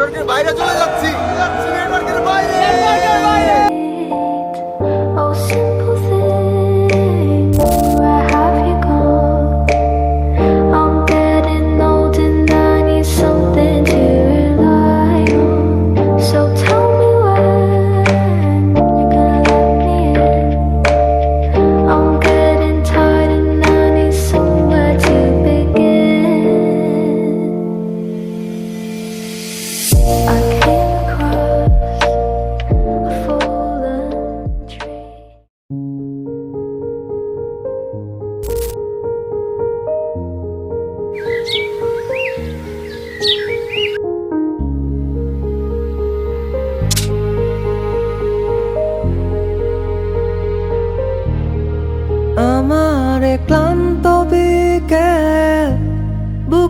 নেটওয়ার্কের বাইরে চলে যাচ্ছি।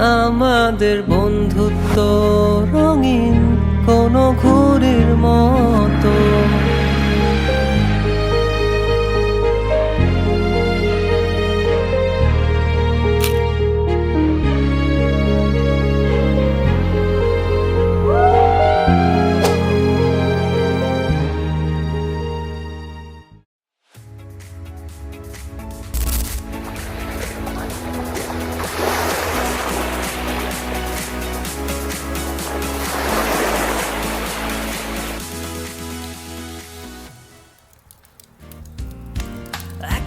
আমাদের বন্ধুত্ব রঙিন।